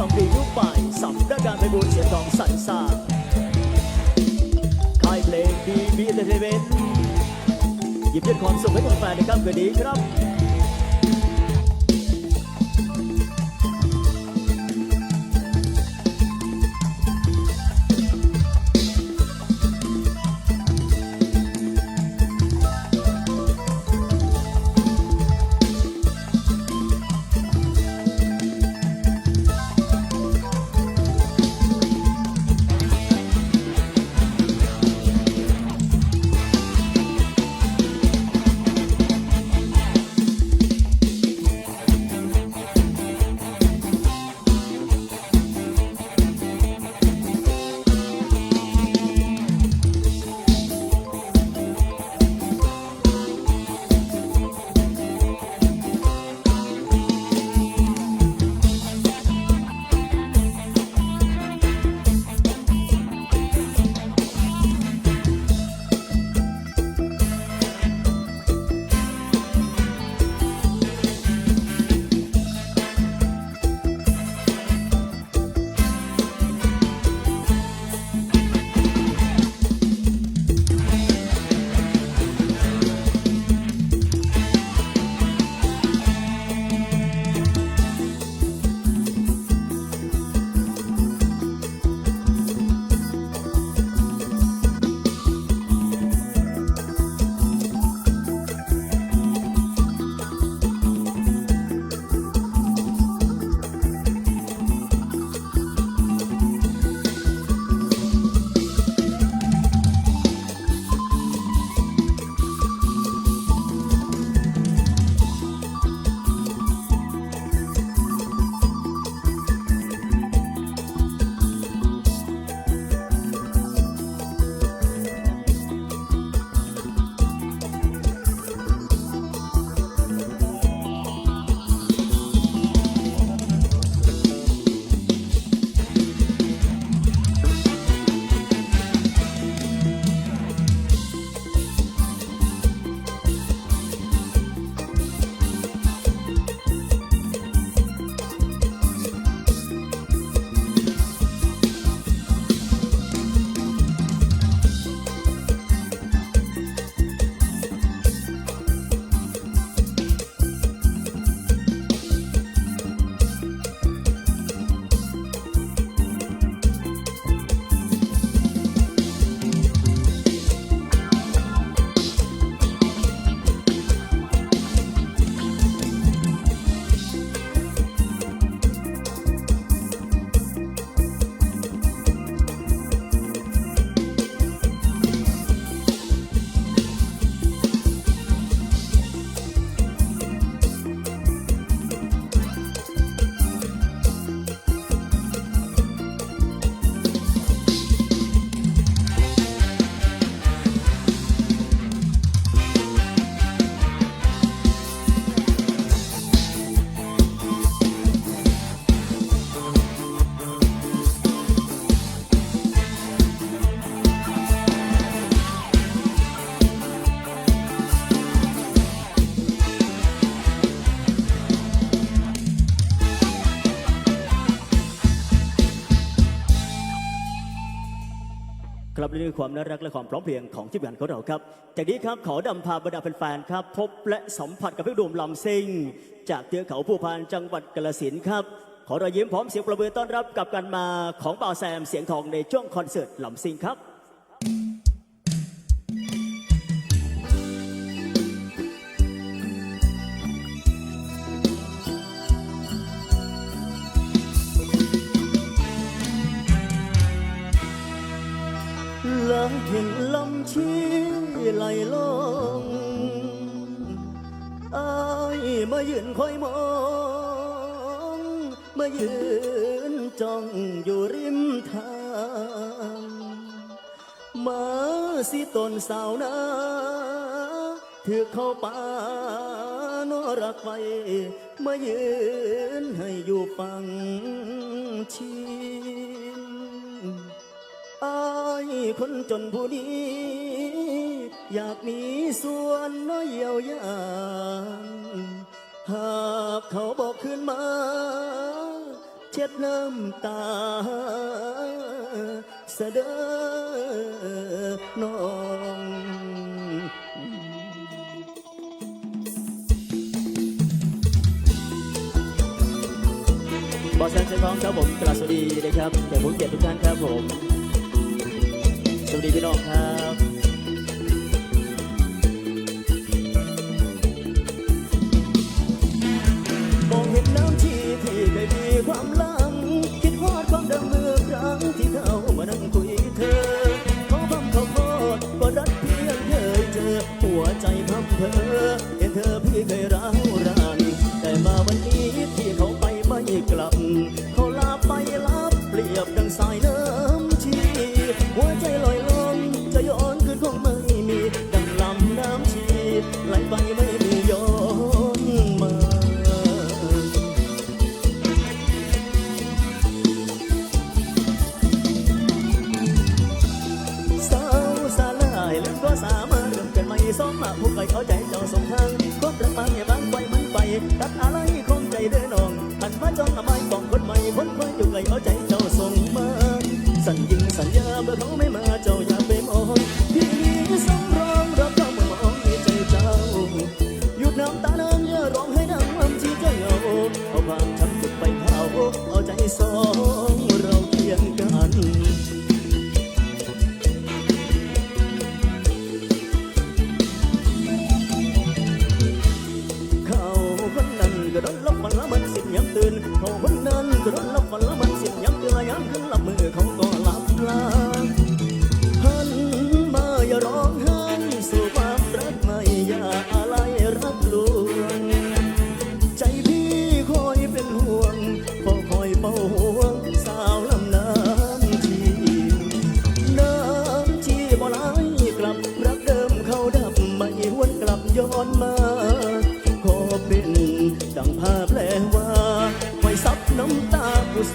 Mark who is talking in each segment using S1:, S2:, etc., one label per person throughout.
S1: อังกฤษยุคใหม่สำนักงานไปบูรเสียงทองสรรสร้าค่ายเพลงดีบีเตอร์เทเมนหยิบยื่นความสุขให้กับแฟนในค่ำคืนนี้ครับ ครับนี่คือความน่ารักและความพร้อมเพรียงของทีมงานของเราครับ จากนี้ครับขอนำพาบรรดาแฟนๆครับ พบและสัมผัสกับพี่ดวมลำซิงจากเทือกเขาภูพานจังหวัดกาฬสินธุ์ครับ ขอรอยยิ้มพร้อมเสียงประเมือต้อนรับกับการมาของบ่าวแซมเสียงทองในช่วงคอนเสิร์ตลำซิงครับ เห็นลำชี้ไหลลงอายมายืนคอยมอง มายืนจ้องอยู่ริมทางมาสิตนสาวนาถือเข้าป่านอรักไฟมายืนให้อยู่ฟังชิน อายคนจนผู้นี้ อยากมีส่วนน้อยเยียวยาหากเขาบอกขึ้นมา เช็ดน้ำตาเสดน้องบอสแซนเซนทองครับผมกราบสวัสดีนะครับแต่ผู้เกียรติทุกท่านครับผม สวัสดีพี่น้องครับมองเห็นน้ำที่ที่ไม่มีความลัง คิดฮอดความเดิมเมื่อครั้งที่เขามานั่งคุยเธอขอพัมขอโทษก็รักเพียงเคยเจอ หัวใจพังเธอ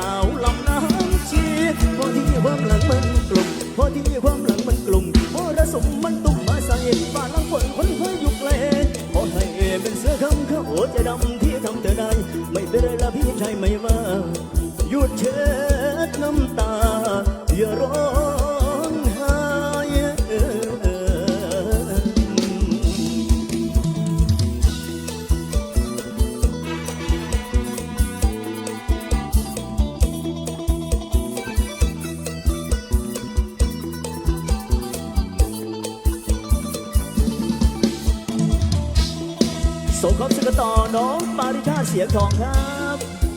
S1: สาวลำน้ำชีพอที่ความหลังมันกลุ่มพอที่ความหลังมันกลุ่มพอระสมมันตุ ส่งความสุขต่อน้องปาริชาเสียงทองครับ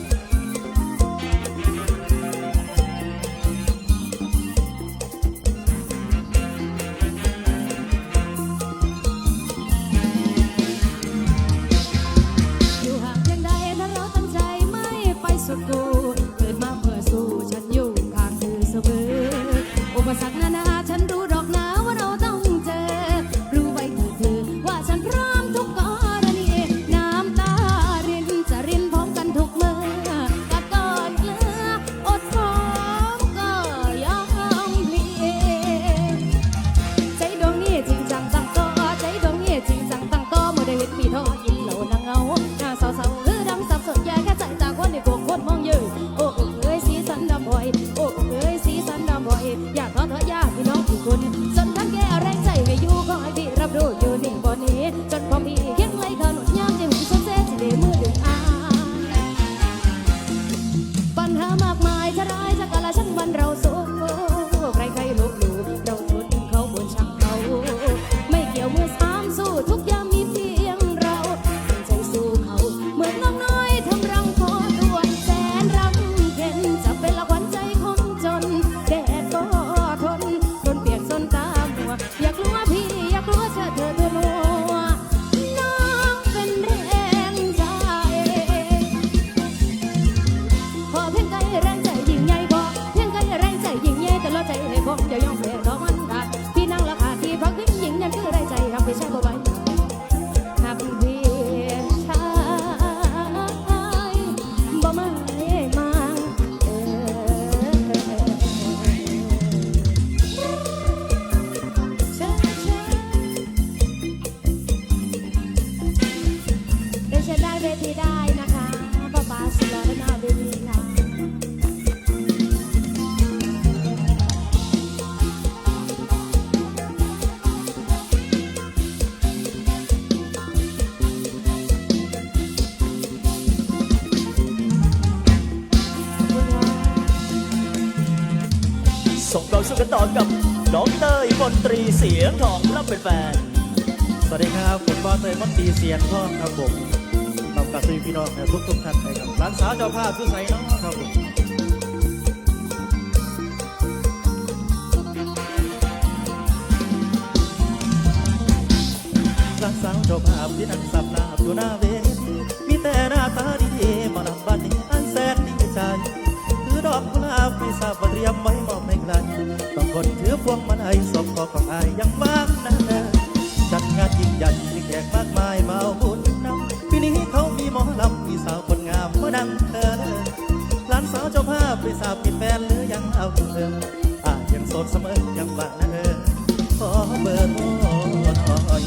S1: ตรีเสียงทองรับเป็นแฟน
S2: สวัสดีครับผมบอสเตยมัตตีเสียนพ่อครับผมนำกับซีพี่น้องทุกทุกท่านเลยครับร้านสาวเจ้าภาพสุใสน้องครับผมร้านสาวเจ้าภาพที่นั่งสับลาบอยู่หน้าเว มีแฟนหรือยังเอาเธออ่ายังโสดเสมอยังว่านะเออขอเบอร์โทรหน่อย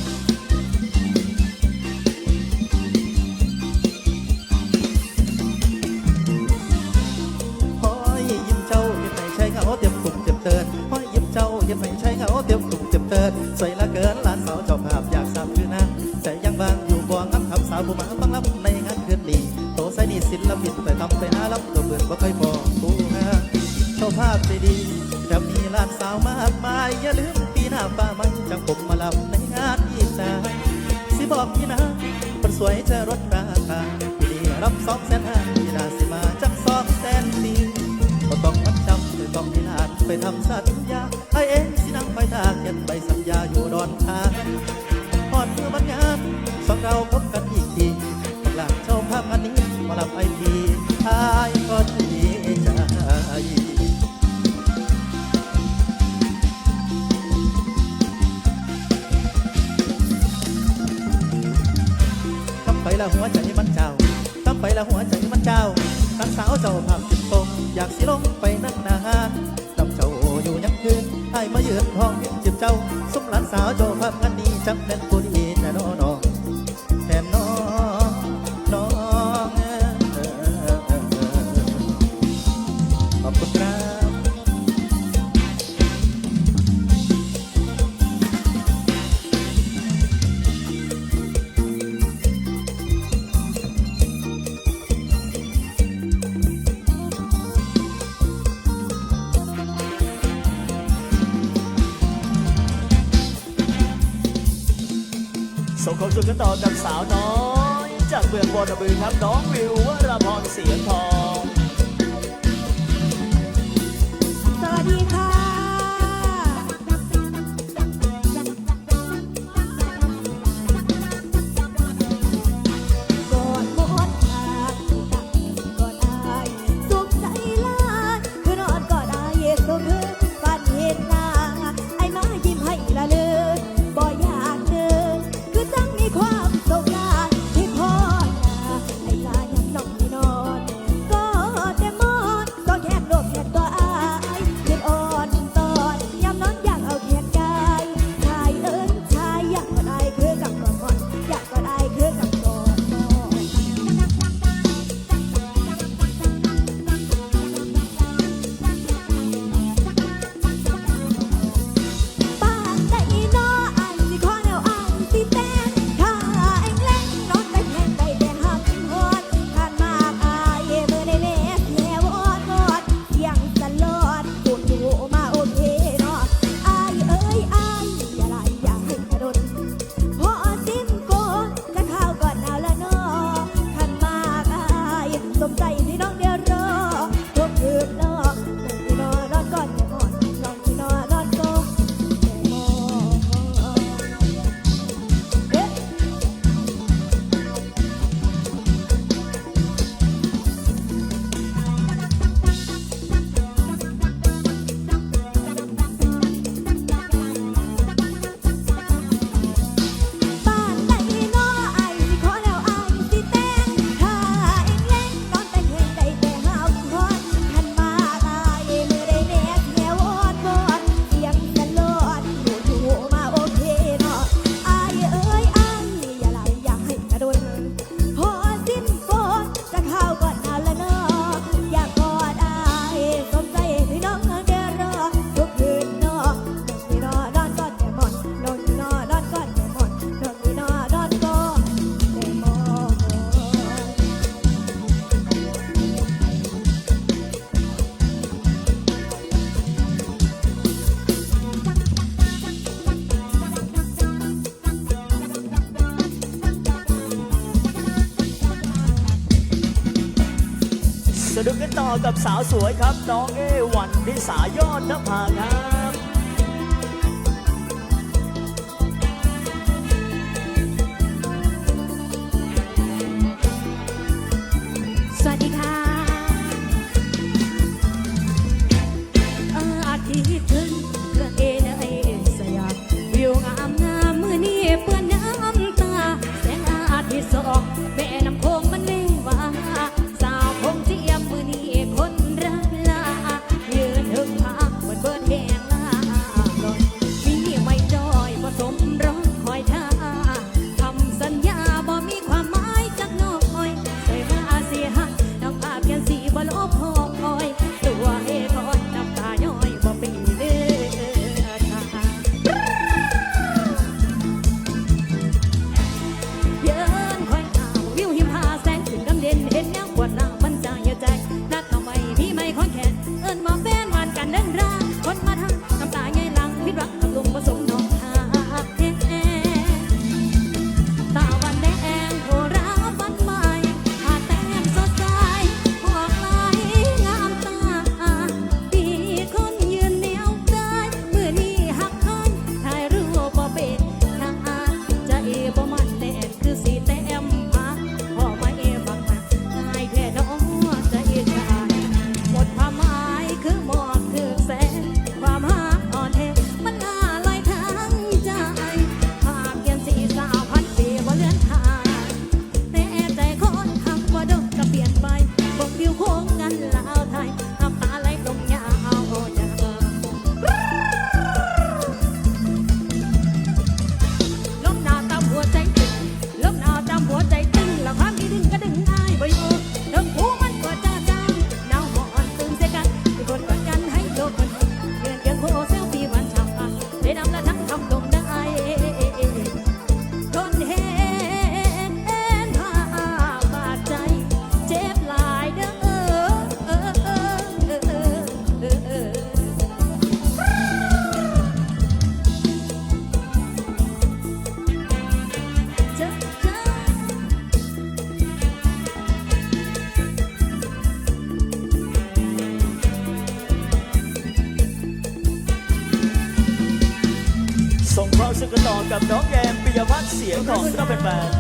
S2: ห้อยยิ้มเจ้ายิ้มให้ใช้เขาเตรียมตุ่มเตรียมเตือนห้อยยิ้มเจ้ายิ้มให้ใช้เขาเตรียมตุ่มเตรียมเตือนสวยละเกินหลานสาวเจ้าภาพ ดีจะมีหลานสาวมากมาย อย่าลืมปีหน้าป้ามันจังผมมาลำในงานอีสานสิบอกพี่นะคนสวยจะลดราคาพี่ดีรับสองแสนห้าพี่นาสิมาจักสองแสนสี่ก็ต้องมัดจำไม่ต้องพิลาไปทำสัญญาไอเองสินั่งไปทาเขียนใบสัญญาอยู่ดอนทางพอดมือมันงานสองเราพบกัน สาวเจ้าภาพจิตตกอยากสิลงไปนั่งนานจำเจ้าอยู่ยังคืนไอ้มายืนห้องเห็นจิบเจ้าสมหลานสาวเจ้าภาพงานนี้จังเป็นผู้ดีแต่น้อน้องแทนน้องน้องขอบคุณครับ
S1: ต่อกับสาวน้อย จากเมืองบอนบือครับน้องวิววราพรเสียงทอง
S3: สวัสดีค่ะ สาวส
S4: วยครับน้องเอวันดิสายอดนภาครับ fun.